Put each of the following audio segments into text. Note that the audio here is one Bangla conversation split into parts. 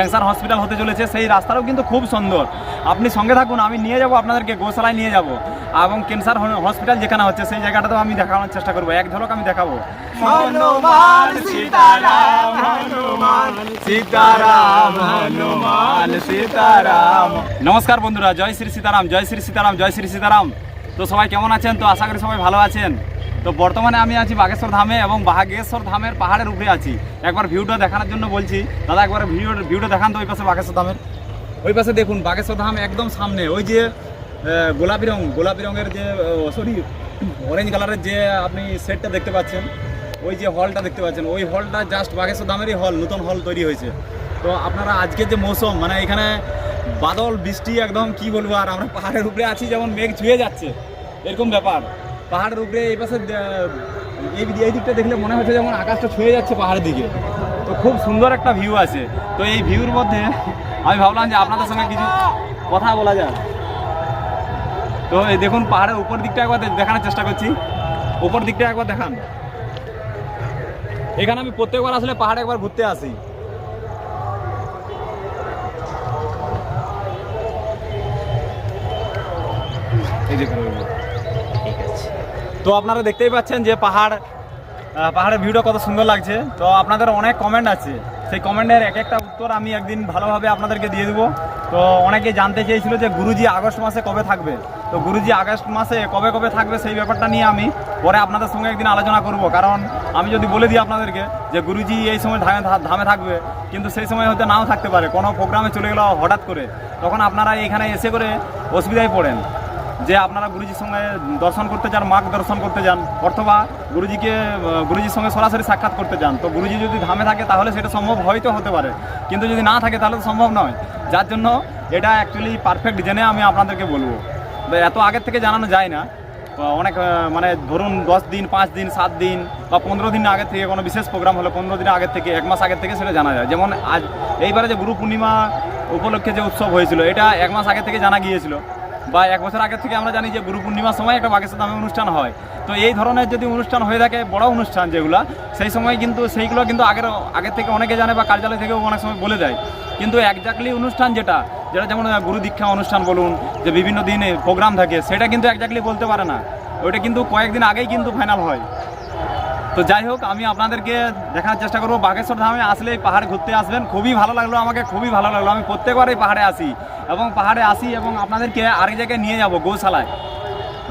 ক্যান্সার হসপিটাল হতে চলেছে সেই রাস্তাটাও কিন্তু খুব সুন্দর। আপনি সঙ্গে থাকুন আমি নিয়ে যাব আপনাদেরকে গোশালায় নিয়ে যাব। এবং ক্যান্সার হসপিটাল যেখানে হচ্ছে সেই জায়গাটাতেও আমি দেখানোর চেষ্টা করব। এক ঝলক আমি দেখাবো। হনুমান সীতারাম হনুমান সীতারাম হনুমান সীতারাম। নমস্কার বন্ধুরা জয় শ্রী সীতারাম জয় শ্রী সীতারাম জয় শ্রী সীতারাম। তো সবাই কেমন আছেন? তো আশা করি সবাই ভালো আছেন। তো বর্তমানে আমি আছি বাগেশ্বর ধামে এবং বাগেশ্বর ধামের পাহাড়ের উপরে আছি। একবার ভিউটা দেখানোর জন্য বলছি। দাদা, একবার ভিডিও ভিউটা দেখান তো ওই পাশে বাগেশ্বর ধামের। ওই পাশে দেখুন, বাগেশ্বর ধাম একদম সামনে। ওই যে গোলাপি রং, গোলাপি রঙের যে সরি অরেঞ্জ কালারের যে আপনি সেটটা দেখতে পাচ্ছেন, ওই যে হলটা দেখতে পাচ্ছেন। ওই হলটা জাস্ট বাগেশ্বর ধামেরই হল নতুন হল তৈরি হয়েছে। তো আপনারা আজকের যে মৌসুম মানে এখানে বাদল, বৃষ্টি, একদম কি বলব আর আমরা পাহাড়ের উপরে আছি, যেমন মেঘ ছুঁয়ে যাচ্ছে। এরকম ব্যাপার। পাহাড়ের উপরে এই পাশে এই দিক- এই দিকটা দেখলে মনে হচ্ছে যেমন আকাশটা ছুঁয়ে যাচ্ছে পাহাড়ের দিকে। তো খুব সুন্দর একটা ভিউ আছে। তো এই ভিউর মধ্যে আমি ভাবলাম যে আপনাদের সঙ্গে কিছু কথা বলা যায় তো এই দেখুন, পাহাড়ের উপর দিকটা একবার দেখানোর চেষ্টা করছি। উপর দিকটা একবার দেখান। এখানে আমি প্রত্যেকবার আসলে পাহাড়ে একবার ঘুরতে আসি। এই দেখুন। তো আপনারা দেখতেই পাচ্ছেন যে পাহাড় পাহাড়ের ভিউটা কত সুন্দর লাগছে। তো আপনাদের অনেক কমেন্ট আছে। সেই কমেন্টের এক একটা উত্তর আমি একদিন ভালোভাবে আপনাদেরকে দিয়ে দেবো। তো অনেকে জানতে চেয়েছিল যে গুরুজি আগস্ট মাসে কবে থাকবে? তো গুরুজি আগস্ট মাসে কবে কবে থাকবে সেই ব্যাপারটা নিয়ে আমি পরে আপনাদের সঙ্গে একদিন আলোচনা করব। কারণ আমি যদি বলে দিই আপনাদেরকে যে গুরুজি এই সময় ধামে ধামে থাকবে, কিন্তু সেই সময় হয়তো নাও থাকতে পারে, কোনো প্রোগ্রামে চলে গেলো হঠাৎ করে, তখন আপনারা এখানে এসে করে অসুবিধায় পড়েন। যে আপনারা গুরুজির সঙ্গে দর্শন করতে যান, মাকে দর্শন করতে যান, অথবা গুরুজিকে গুরুজির সঙ্গে সরাসরি সাক্ষাৎ করতে যান। তো গুরুজি যদি ধামে থাকে, তাহলে সেটা সম্ভব হয়তো হতে পারে। কিন্তু যদি না থাকে, তাহলে তো সম্ভব নয়। যার জন্য এটা অ্যাকচুয়ালি পারফেক্ট জেনে আমি আপনাদেরকে বলব। এত আগের থেকে জানানো যায় না। অনেক মানে ধরুন দশ দিন, পাঁচ দিন, সাত দিন, বা পনেরো দিন আগের থেকে কোনো বিশেষ প্রোগ্রাম হলে পনেরো দিন আগের থেকে, এক মাস আগের থেকে সেটা জানা যায়। যেমন আজ, এইবারে যে গুরু পূর্ণিমা উপলক্ষে যে উৎসব হয়েছিল, এটা এক মাস আগে থেকে জানা গিয়েছিল। বা এক বছর আগে থেকে আমরা জানি যে গুরু পূর্ণিমার সময় একটা বাগেশ্বর দামে অনুষ্ঠান হয়। তো এই ধরনের যদি অনুষ্ঠান হয়ে থাকে, বড় অনুষ্ঠান যেগুলো, সেই সময় কিন্তু সেইগুলো কিন্তু আগের আগের থেকে অনেকে জানে বা কার্যালয় থেকেও অনেক সময় বলে দেয়। কিন্তু একজাক্টলি অনুষ্ঠান যেটা যেটা যেমন গুরু দীক্ষা অনুষ্ঠান বলুন, যে বিভিন্ন দিনে প্রোগ্রাম থাকে, সেটা কিন্তু একজাক্টলি বলতে পারে না। ওইটা কিন্তু কয়েকদিন আগেই কিন্তু ফাইনাল হয়। তো যাই হোক, আমি আপনাদেরকে দেখার চেষ্টা করব। বাঘেশ্বর ধামে আসলে এই পাহাড় ঘুরতে আসবেন। খুবই ভালো লাগল আমাকে, খুবই ভালো লাগল। আমি প্রত্যেকবার এই পাহাড়ে আসি এবং পাহাড়ে আসি এবং আপনাদেরকে আরেক জায়গায় নিয়ে যাব, গোশালায়।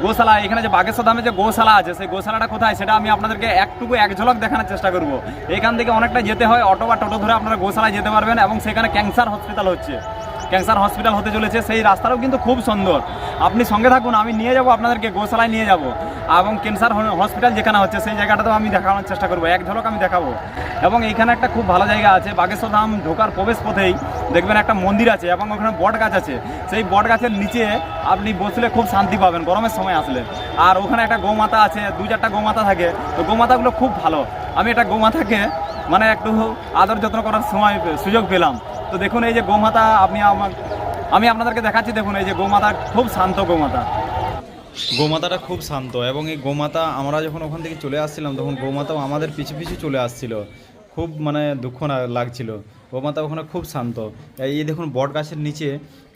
গোশালা এখানে যে বাগেশ্বর ধামে যে গোশালা আছে, সেই গোশালাটা কোথায় সেটা আমি আপনাদেরকে একটুকু এক ঝলক দেখানোর চেষ্টা করব। এখান থেকে অনেকটা যেতে হয়, অটো বা টোটো ধরে আপনারা গোশালায় যেতে পারবেন এবং সেখানে ক্যান্সার হসপিটাল হচ্ছে। ক্যান্সার হসপিটাল হতে চলেছে, সেই রাস্তাটাও কিন্তু খুব সুন্দর। আপনি সঙ্গে থাকুন, আমি নিয়ে যাব, আপনাদেরকে গোশালায় নিয়ে যাব। এবং ক্যান্সার হসপিটাল যেখানে হচ্ছে, সেই জায়গাটাতেও আমি দেখানোর চেষ্টা করব। এক ঝলক আমি দেখাবো। এবং এইখানে একটা খুব ভালো জায়গা আছে বাগেশ্বর ধাম ঢোকার প্রবেশ পথেই দেখবেন একটা মন্দির আছে এবং ওখানে বট গাছ আছে। সেই বট গাছের নিচে আপনি বসলে খুব শান্তি পাবেন, গরমের সময় আসলে। আর ওখানে একটা গোমাতা আছে, দু চারটা গোমাতা থাকে। তো গোমাতাগুলো খুব ভালো। আমি একটা গোমাতাকে মানে একটু আদর যত্ন করার সময় সুযোগ পেলাম। তো দেখুন, এই যে গোমাতা, আপনি আমার আমি আপনাদেরকে দেখাচ্ছি, দেখুন, এই যে গোমাতা, খুব শান্ত গোমাতা। গোমাতাটা খুব শান্ত, এবং এই গোমাতা, আমরা যখন ওখান থেকে চলে আসছিলাম, তখন গোমাতাও আমাদের পিছু পিছু চলে আসছিল। খুব মানে দুঃখ লাগছিল। গোমাতা ওখানে খুব শান্ত। এই দেখুন বট গাছের নিচে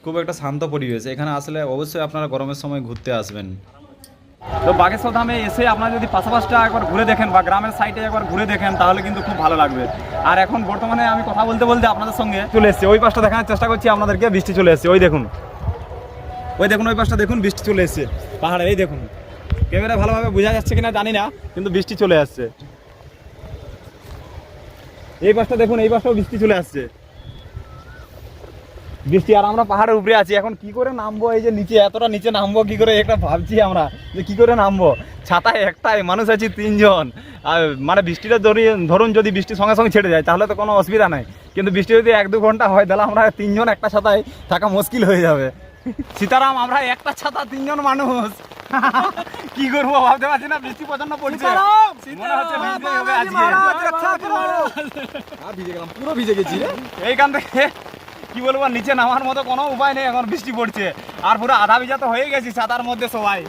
খুব একটা শান্ত পরিবেশ। এখানে আসলে অবশ্যই আপনারা গরমের সময় ঘুরতে আসবেন। তো বাগেশ্বর ধামে এসে আপনারা যদি পাশাপাশিটা একবার ঘুরে দেখেন বা গ্রামের সাইডে একবার ঘুরে দেখেন, তাহলে কিন্তু খুব ভালো লাগবে। আর এখন বর্তমানে আমি কথা বলতে বলতে আপনাদের সঙ্গে চলে এসেছি। ওই পাশটা দেখানোর চেষ্টা করছি, আপনাদেরকে বৃষ্টি চলে এসেছে। ওই দেখুন। ওই দেখুন, ওই পাশটা দেখুন, বৃষ্টি চলে এসেছে। পাহাড়ে, এই দেখুন। ক্যামেরা ভালোভাবে বোঝা যাচ্ছে কিনা জানি না, কিন্তু বৃষ্টি চলে আসছে। এই পাশটা দেখুন, এই পাশটাও বৃষ্টি চলে আসছে। বৃষ্টি আর আমরা পাহাড়ের উপরে আছি এখন কি করে নামবো এই যে নিচে এতটা নিচে নামবো কি করে একটা ভাবছি আমরা যে কি করে নামবো ছাতায় একটাই মানুষ আছি তিনজন আর মানে বৃষ্টিটা ধরি- ধরুন যদি বৃষ্টি সঙ্গে সঙ্গে ছেড়ে যায় তাহলে তো কোনো অসুবিধা নাই কিন্তু বৃষ্টি যদি এক দু ঘণ্টা হয় তাহলে আমরা তিনজন একটা ছাতায় থাকা মুশকিল হয়ে যাবে সীতারাম আমরা একটা ছাতা তিনজন মানুষ কি করব ভাবতে পারছি না বৃষ্টি প্রচণ্ড পড়ছে মনে পুরো ভিজে গেছি এইখান থেকে কি বলবো নিচে নামার মতো কোনো উপায় নেই এখন বৃষ্টি পড়ছে আর পুরো আধা ভিজা তো হয়ে গেছি সাদার মধ্যে সবাই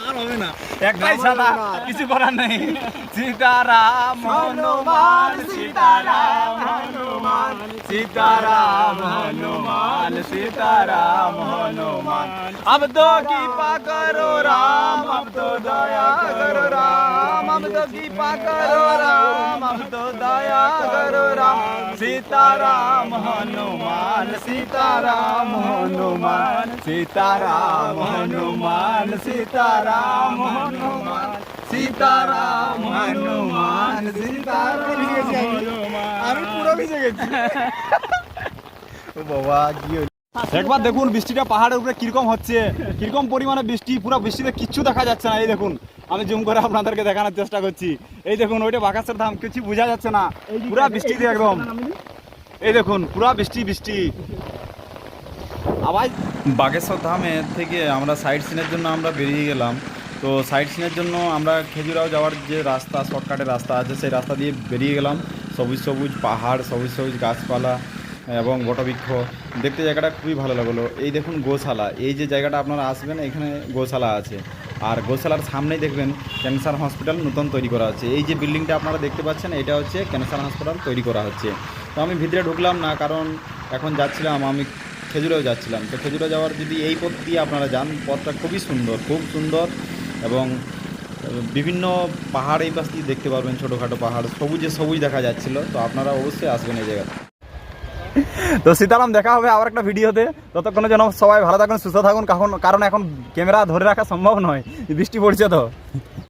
আর হবে না একটাই সাদা কিছু করার নেই সীতারাম হনুমান সীতারাম হনুমান সীতারাম হনুমান সীতারাম হনুমান अब तो कृपा करो राम अब तो दया करो राम अब तो कृपा करो राम सीताराम हनुमान सीताराम हनुमान सीताराम हनुमान सीताराम हनुमान सीताराम हनुमान सीताराम हनुमान আমি পুরো ভিজে গেছি ও বাবা কি হলো? একবার দেখুন বৃষ্টিটা পাহাড়ের উপরে কিরকম হচ্ছে কিরকম পরিমাণে বৃষ্টি পুরো বৃষ্টিতে কিচ্ছু দেখা যাচ্ছে না এই দেখুন আমি জুম করে আপনাদেরকে দেখানোর চেষ্টা করছি। এই দেখুন ওইটা বাকাসের ধাম কিছু বোঝা যাচ্ছে না। পুরা বৃষ্টিতে একদম। এই দেখুন পুরা বৃষ্টি বৃষ্টি। আবার বাগেশ্বর ধামের থেকে আমরা সাইড সিনের জন্য আমরা বেরিয়ে গেলাম। তো সাইড সিনের জন্য আমরা খেজুরাও যাওয়ার যে রাস্তা শর্টকাটের রাস্তা আছে সেই রাস্তা দিয়ে বেরিয়ে গেলাম। সবুজ সবুজ পাহাড় সবুজ সবুজ গাছপালা এবং বটবৃক্ষ। দেখতে জায়গাটা খুবই ভালো লাগল। এই দেখুন গোশালা। এই যে জায়গাটা আপনারা আসবেন, এখানে গোশালা আছে। আর গোশালার সামনেই দেখবেন ক্যান্সার হসপিটাল নতুন তৈরি করা হচ্ছে। এই যে বিল্ডিংটা আপনারা দেখতে পাচ্ছেন, এটা হচ্ছে ক্যান্সার হসপিটাল তৈরি করা হচ্ছে। তো আমি ভিতরে ঢুকলাম না, কারণ এখন যাচ্ছিলাম, আমি খেজুরেও যাচ্ছিলাম। তো খেজুরে যাওয়ার যদি এই পথ দিয়ে আপনারা যান, পথটা খুবই সুন্দর, খুব সুন্দর এবং বিভিন্ন পাহাড় এই পাশ দিয়ে দেখতে পারবেন, ছোটোখাটো পাহাড়। সবুজে সবুজ দেখা যাচ্ছিল, তো আপনারা অবশ্যই আসবেন এই জায়গাতে। তো সীতারাম, দেখা হবে আবার একটা ভিডিওতে। ততক্ষণের যেন সবাই ভালো থাকুন, সুস্থ থাকুন। কারণ এখন ক্যামেরা ধরে রাখা সম্ভব নয়। বৃষ্টি পড়ছে তো।